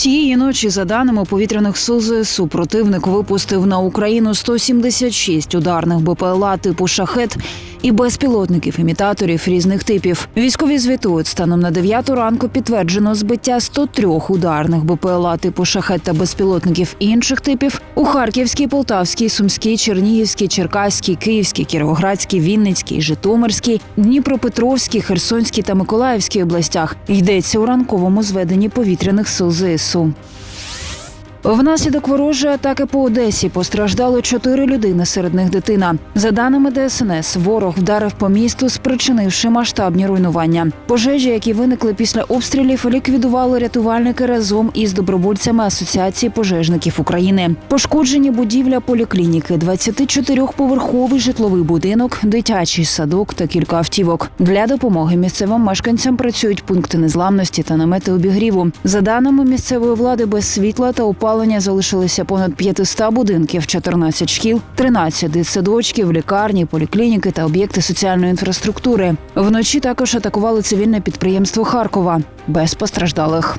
Тієї ночі, за даними повітряних сил ЗСУ, противник випустив на Україну 176 ударних БПЛА типу шахет і безпілотників імітаторів різних типів. Військові звітують станом на 9 ранку підтверджено збиття 103 ударних БПЛА типу шахет та безпілотників інших типів у Харківській, Полтавській, Сумській, Чернігівській, Черкаській, Київській, Кіровоградській, Вінницькій, Житомирській, Дніпропетровській, Херсонській та Миколаївській областях. Йдеться у ранковому зведенні повітряних сил ЗСУ. Внаслідок ворожої атаки по Одесі постраждали чотири людини, серед них дитина. За даними ДСНС, ворог вдарив по місту, спричинивши масштабні руйнування. Пожежі, які виникли після обстрілів, ліквідували рятувальники разом із добровольцями Асоціації пожежників України. Пошкоджені будівля поліклініки, 24-поверховий житловий будинок, дитячий садок та кілька автівок. Для допомоги місцевим мешканцям працюють пункти незламності та намети обігріву. За даними місцевої влади, без світла та опалення залишилися понад 500 будинків, 14 шкіл, 13 дитсадочків, лікарні, поліклініки та об'єкти соціальної інфраструктури. Вночі також атакували цивільне підприємство Харкова без постраждалих.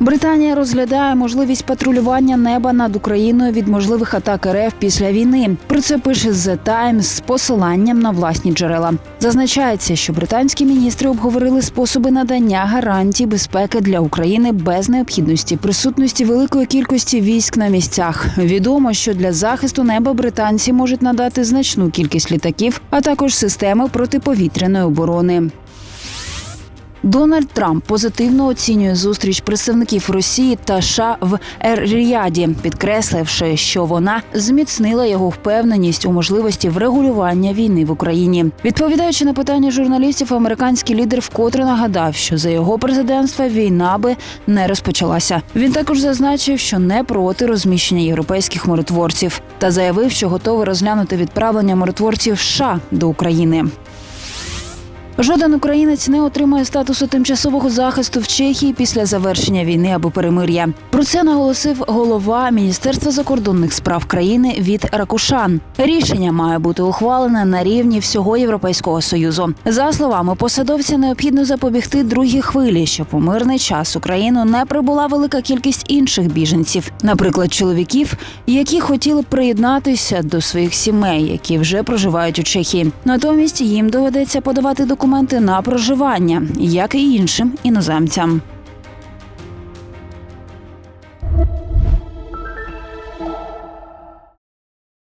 Британія розглядає можливість патрулювання неба над Україною від можливих атак РФ після війни. Про це пише The Times з посиланням на власні джерела. Зазначається, що британські міністри обговорили способи надання гарантій безпеки для України без необхідності присутності великої кількості військ на місцях. Відомо, що для захисту неба британці можуть надати значну кількість літаків, а також системи протиповітряної оборони. Дональд Трамп позитивно оцінює зустріч представників Росії та США в Ер-Ріаді, підкресливши, що вона зміцнила його впевненість у можливості врегулювання війни в Україні. Відповідаючи на питання журналістів, американський лідер вкотре нагадав, що за його президентства війна би не розпочалася. Він також зазначив, що не проти розміщення європейських миротворців, та заявив, що готовий розглянути відправлення миротворців США до України. Жоден українець не отримає статусу тимчасового захисту в Чехії після завершення війни або перемир'я. Про це наголосив голова Міністерства закордонних справ країни від Ракушан. Рішення має бути ухвалене на рівні всього Європейського союзу. За словами посадовця, необхідно запобігти другій хвилі, щоб у мирний час Україну не прибула велика кількість інших біженців, наприклад, чоловіків, які хотіли приєднатися до своїх сімей, які вже проживають у Чехії. Натомість їм доведеться подавати документи на проживання, як і іншим іноземцям.